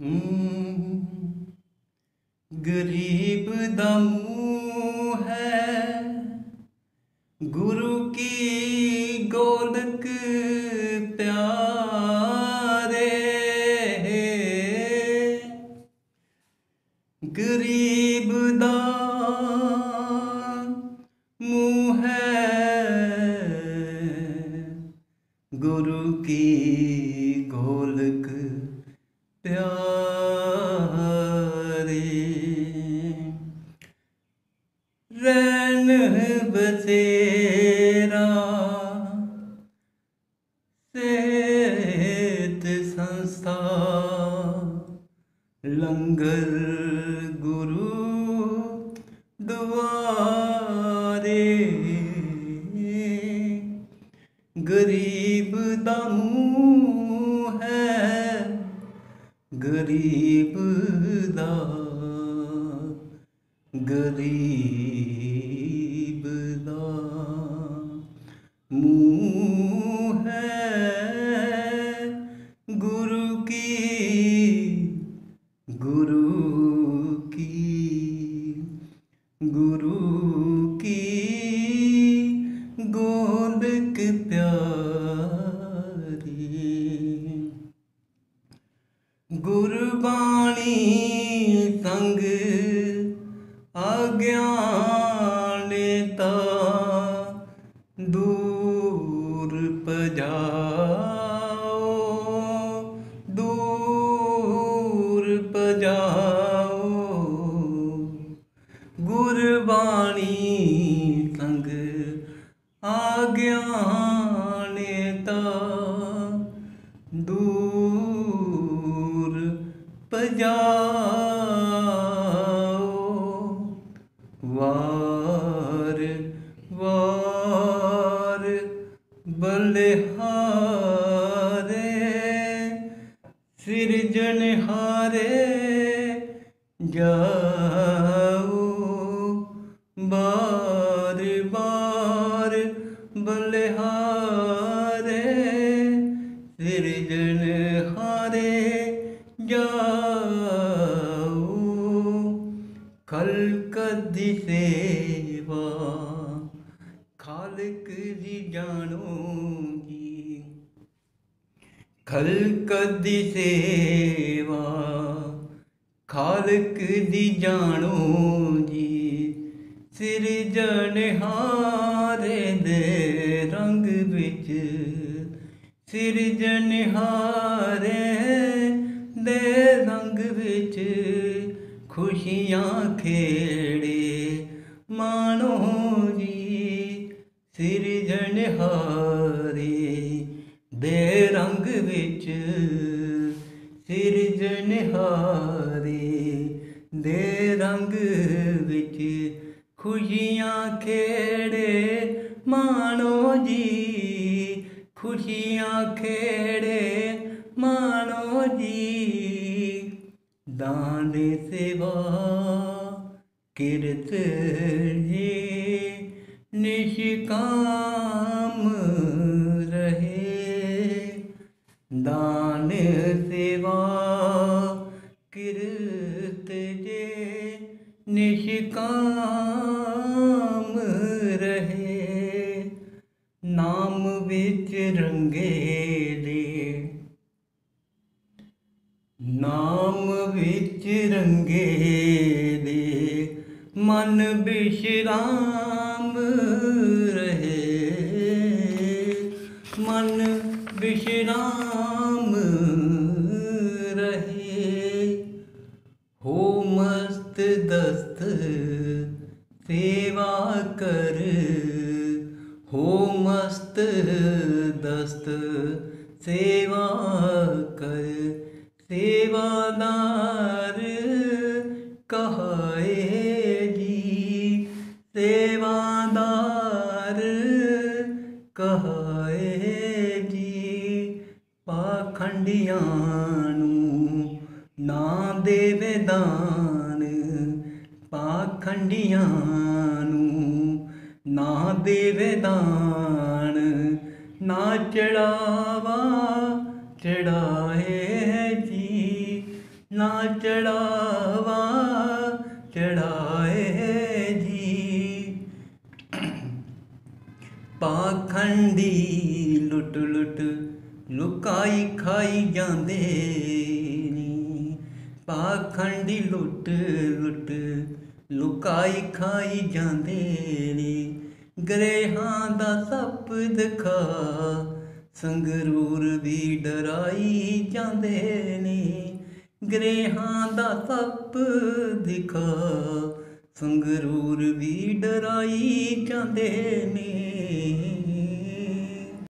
ਹਮ, ਗਰੀਬ ਦਾ ਮੂੰਹ ਹੈ ਗੁਰੂ ਕੀ ਗੋਲਕ ਪਿਆਰੇ ਗਰੀਬ ਦਾ ਮੂੰਹ ਸ਼ੇਰਾ ਸੇਤ ਸੰਸਥਾ ਲੰਗਰ ਗੁਰੂ ਦੁਆਰੇ। ਗਰੀਬ ਦਾ ਮੂੰਹ ਹੈ ਗਰੀਬ ਦਾ ਗਰੀਬ ਗੁਰੂ ਕੀ ਗੁਰੂ ਕੀ ਗੋਲਕ ਪਿਆਰੀ ਜਾਓ। ਗੁਰਬਾਣੀ ਸੰਗ ਆਗਿਆਨੇ ਤਾ ਦੂਰ ਪਜਾਓ ਵਾਰ ਵਾਰ ਬਲਿਹਾਰੇ ਸਿਰਜਣਹਾਰੇ। ਜਾਓ। ਬਾਰ ਬਾਰ ਬਲਿਹਾਰੇ ਸਿਰਜਣਹਾਰੇ ਜਾਓ। ਖਲਕ ਦੀ ਸੇਵਾ, ਖਾਲਕ ਦੀ ਜਾਣੋਗੀ। ਖਲਕ ਦੀ ਸੇਵਾ ਖਾਲਕ ਦੀ ਜਾਣੋ ਜੀ। ਸਿਰਜਣਹਾਰੇ ਦੇ ਰੰਗ ਵਿੱਚ ਸਿਰਜਣਹਾਰੇ ਦੇ ਰੰਗ ਵਿੱਚ ਖੁਸ਼ੀਆਂ ਖੇੜੇ ਮਾਣੋ ਜੀ। ਸਿਰਜਣਹਾਰੇ ਦੇ ਰੰਗ ਵਿੱਚ ਸਿਰਜ ਨਿਹਾਰੀ ਦੇ ਰੰਗ ਵਿੱਚ ਖੁਸ਼ੀਆਂ ਖੇੜੇ ਮਾਣੋ ਜੀ, ਖੁਸ਼ੀਆਂ ਖੇੜੇ ਮਾਣੋ ਜੀ। ਦਾਨ ਸੇਵਾ ਕਿਰਤ ਜੀ ਨਿਸ਼ਕਾਮ ਰਹੇ। ਦਾਨ ਨਾਮ ਵਿੱਚ ਰੰਗੇ ਦੇ। ਨਾਮ ਵਿੱਚ ਰੰਗੇ ਦੇ। ਮਨ ਬਿਸ਼ਰਾਮ ਰਹੇ। ਮਨ ਬਿਸ਼ਰਾਮ ਰਹੇ। ਹੋ ਮਸਤ ਦਸਤ ਸੇਵਾ ਕਰ ਹੋ ਮਸਤ ਦਸਤ ਸੇਵਾ ਕਰ ਸੇਵਾਦਾਰ ਕਹਾਏ ਜੀ। ਸੇਵਾਦਾਰ ਕਹਾਏ ਜੀ, ਪਾਖੰਡੀਆਂ ਨੂੰ ਨਾ ਦੇਵੇ ਦਾਨ, ਪਾਖੰਡੀਆਂ ਨੂੰ ਨਾ ਦੇਵੇ ਦਾਨ, ਨਾ ਚੜਾਵਾ ਚੜਾਏ ਜੀ। ਨਾ ਚੜਾਵਾ ਚੜਾਏ ਜੀ। ਪਾਖੰਡੀ ਲੁੱਟ ਲੁੱਟ ਲੁਕਾਈ ਖਾਈ ਜਾਂਦੇ ਨੀ। ਪਾਖੰਡੀ ਲੁੱਟ ਲੁੱਟ ਲੁਕਾਈ ਖਾਈ ਜਾਂਦੇ ਨੇ, ਗਰੇਹਾਂ ਦਾ ਸੱਪ ਦਿਖਾ, ਸੰਗਰੂਰ ਵੀ ਡਰਾਈ ਜਾਂਦੇ ਨੇ, ਗਰੇਹਾਂ ਦਾ ਸੱਪ ਦਿਖਾ, ਸੰਗਰੂਰ ਵੀ ਡਰਾਈ ਜਾਂਦੇ ਨੇ।